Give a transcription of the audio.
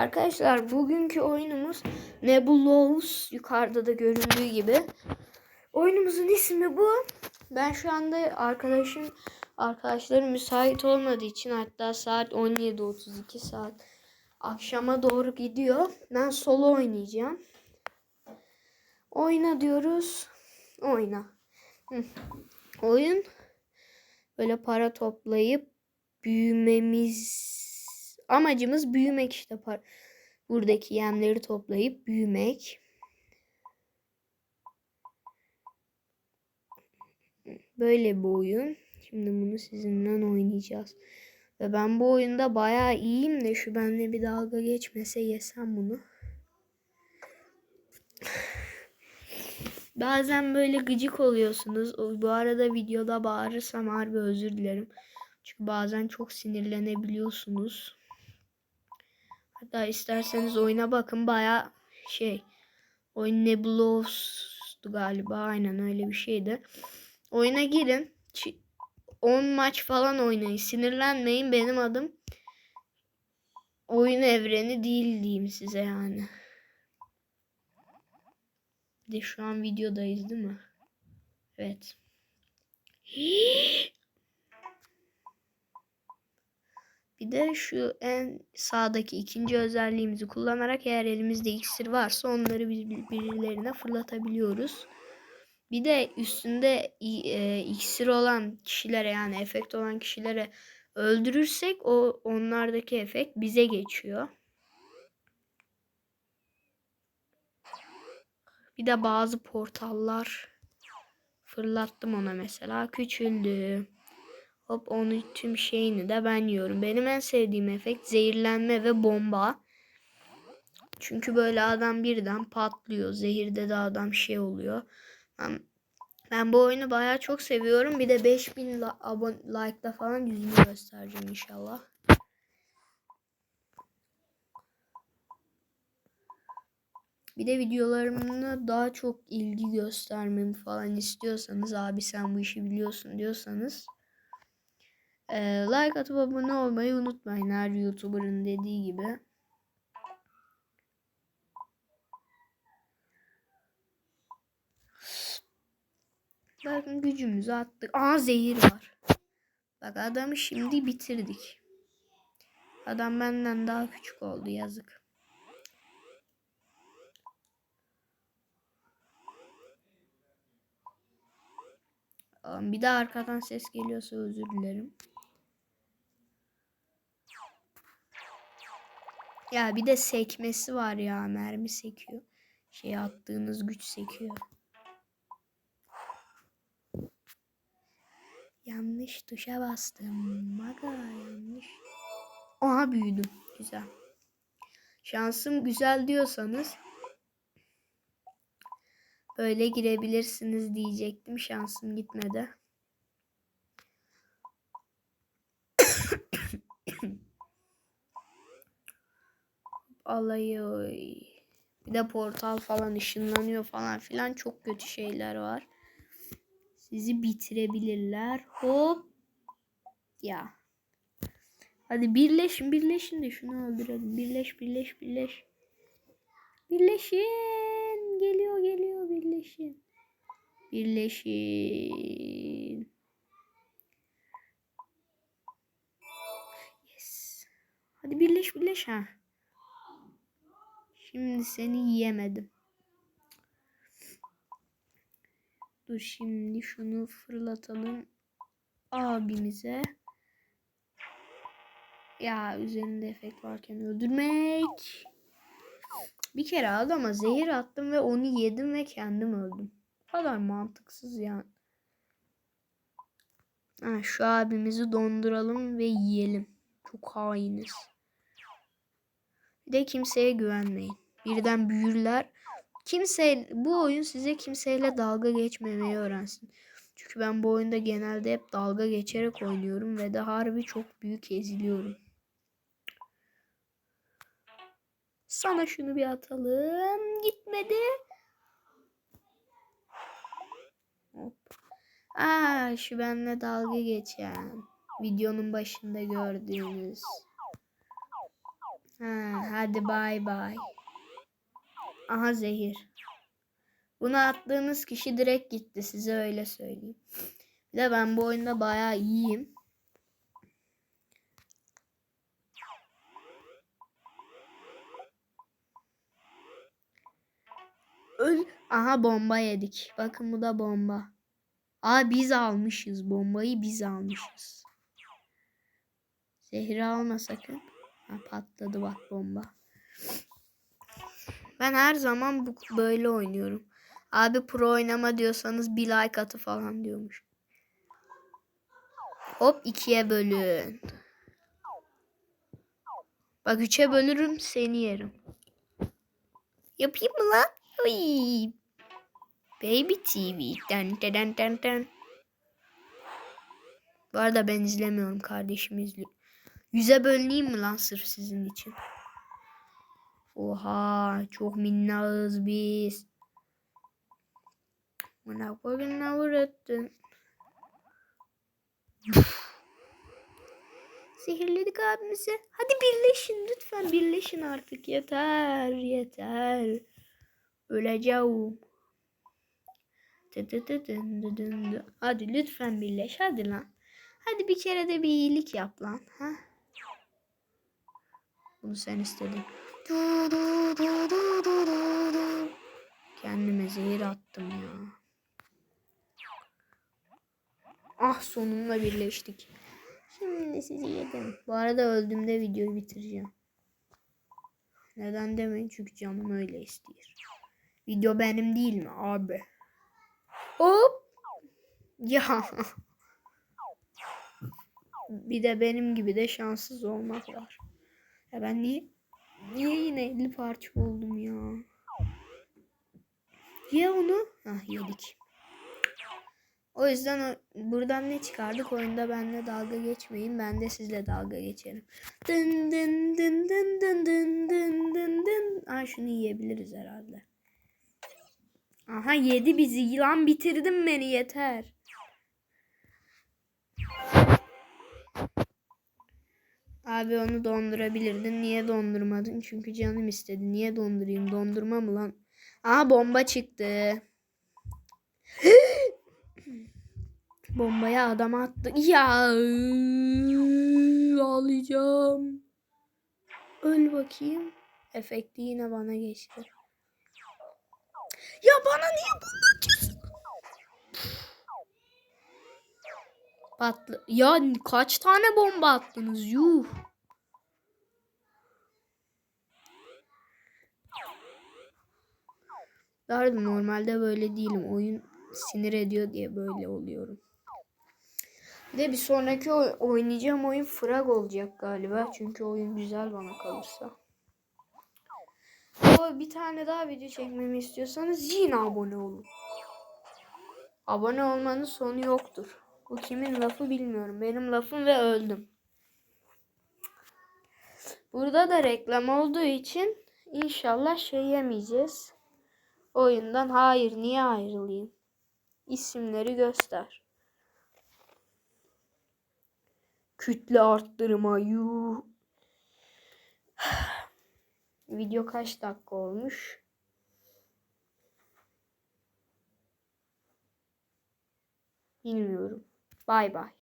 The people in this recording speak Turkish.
Arkadaşlar bugünkü oyunumuz Nebulous yukarıda da göründüğü gibi. Oyunumuzun ismi bu. Ben şu anda arkadaşım arkadaşlarım müsait olmadığı için hatta saat 17.32 saat akşama doğru gidiyor. Ben solo oynayacağım. Oyna diyoruz. Oyna. Hı. Oyun böyle para toplayıp büyümemiz amacımız büyümek işte buradaki yemleri toplayıp büyümek. Böyle bir oyun. Şimdi bunu sizinle oynayacağız. Ve ben bu oyunda bayağı iyiyim de şu benimle bir dalga geçmese yesem bunu. Bazen böyle gıcık oluyorsunuz. Bu arada videoda bağırırsam harbi özür dilerim. Çünkü bazen çok sinirlenebiliyorsunuz. Hatta isterseniz oyuna bakın baya şey. Oyun Nebulous'tu galiba. Aynen öyle bir şeydi. Oyuna girin. Ç- 10 maç falan oynayın. Sinirlenmeyin. Benim adım oyun evreni değil diyeyim size yani. Bir de şu an videodayız değil mi? Evet. Bir de şu en sağdaki ikinci özelliğimizi kullanarak eğer elimizde iksir varsa onları birbirlerine fırlatabiliyoruz. Bir de üstünde e, iksir olan kişilere yani efekt olan kişilere öldürürsek o onlardaki efekt bize geçiyor. Bir de bazı portallar fırlattım ona mesela küçüldü. Hop onu tüm şeyini de ben yiyorum. Benim en sevdiğim efekt zehirlenme ve bomba. Çünkü böyle adam birden patlıyor. Zehirde de adam şey oluyor. Ben, ben bu oyunu bayağı çok seviyorum. Bir de 5000 la- abone like'da falan yüzümü göstereceğim inşallah. Bir de videolarımda daha çok ilgi göstermemi falan istiyorsanız abi sen bu işi biliyorsun diyorsanız ee, like atıp abone olmayı unutmayın her YouTuber'ın dediği gibi. Bakın gücümüzü attık. Aa zehir var. Bak adamı şimdi bitirdik. Adam benden daha küçük oldu yazık. Bir de arkadan ses geliyorsa özür dilerim. Ya bir de sekmesi var ya mermi sekiyor. Şey attığınız güç sekiyor. Yanlış tuşa bastım. Maga yanlış. Aha büyüdüm. Güzel. Şansım güzel diyorsanız böyle girebilirsiniz diyecektim. Şansım gitmedi. Alayı. Bir de portal falan ışınlanıyor falan filan çok kötü şeyler var. Sizi bitirebilirler. Hop. Ya. Hadi birleşin birleşin de şunu öldürelim. Birleş birleş birleş. Birleşin. Geliyor geliyor birleşin. Birleşin. Yes. Hadi birleş birleş ha. Şimdi seni yiyemedim. Dur şimdi şunu fırlatalım abimize. Ya üzerinde efekt varken öldürmek. Bir kere adama zehir attım ve onu yedim ve kendim öldüm. Bu kadar mantıksız yani. Ha, şu abimizi donduralım ve yiyelim. Çok hainiz. De kimseye güvenmeyin. Birden büyürler. Kimse bu oyun size kimseyle dalga geçmemeyi öğrensin. Çünkü ben bu oyunda genelde hep dalga geçerek oynuyorum ve de harbi çok büyük eziliyorum. Sana şunu bir atalım. Gitmedi. Hop. Aa şu benimle dalga geçen. Videonun başında gördüğünüz. Ha, hadi bay bay. Aha zehir. Bunu attığınız kişi direkt gitti size öyle söyleyeyim. Bir de ben bu oyunda bayağı iyiyim. Öl. Aha bomba yedik. Bakın bu da bomba. Aa biz almışız. Bombayı biz almışız. Zehri alma sakın. Ha, patladı bak bomba. Ben her zaman bu böyle oynuyorum. Abi pro oynama diyorsanız bir like atı falan diyormuş. Hop ikiye bölün. Bak üçe bölürüm seni yerim. Yapayım mı lan? Uy. Baby TV. Den den den den. Bu arada ben izlemiyorum. Kardeşim izliyor. Yüze bölüneyim mi lan sırf sizin için? Oha çok minnağız biz. Buna bugün uğrattın. Sihirledik abimize. Hadi birleşin lütfen birleşin artık. Yeter yeter. Öleceğim. Hadi lütfen birleş hadi lan. Hadi bir kere de bir iyilik yap lan. Ha? Bunu sen istedin. Kendime zehir attım ya. Ah sonunda birleştik. Şimdi sizi yedim. Bu arada öldüğümde videoyu bitireceğim. Neden demeyin çünkü canım öyle istiyor. Video benim değil mi abi? Hop. Ya. Bir de benim gibi de şanssız olmak var. Ya ben niye niye yine 50 parça oldum ya? Ye onu. Ah yedik. O yüzden buradan ne çıkardık? Oyunda benimle dalga geçmeyin. Ben de sizle dalga geçerim. Dın dın dın dın dın dın dın dın dın. Aa şunu yiyebiliriz herhalde. Aha yedi bizi. Yılan bitirdin beni yeter. Abi onu dondurabilirdin. Niye dondurmadın? Çünkü canım istedi. Niye dondurayım? Dondurma mı lan? Aha bomba çıktı. Bombayı adam attı. Ya ağlayacağım. Öl bakayım. Efekti yine bana geçti. Ya bana niye bomba Patlı. Ya kaç tane bomba attınız? Yuh. Pardon normalde böyle değilim. Oyun sinir ediyor diye böyle oluyorum. De bir sonraki oy- oynayacağım oyun Frag olacak galiba. Çünkü oyun güzel bana kalırsa. O bir tane daha video çekmemi istiyorsanız yine abone olun. Abone olmanın sonu yoktur. Bu kimin lafı bilmiyorum. Benim lafım ve öldüm. Burada da reklam olduğu için inşallah şey yemeyeceğiz. Oyundan hayır niye ayrılayım? İsimleri göster. Kütle arttırma yuh. Video kaç dakika olmuş? Bilmiyorum. Bay bay.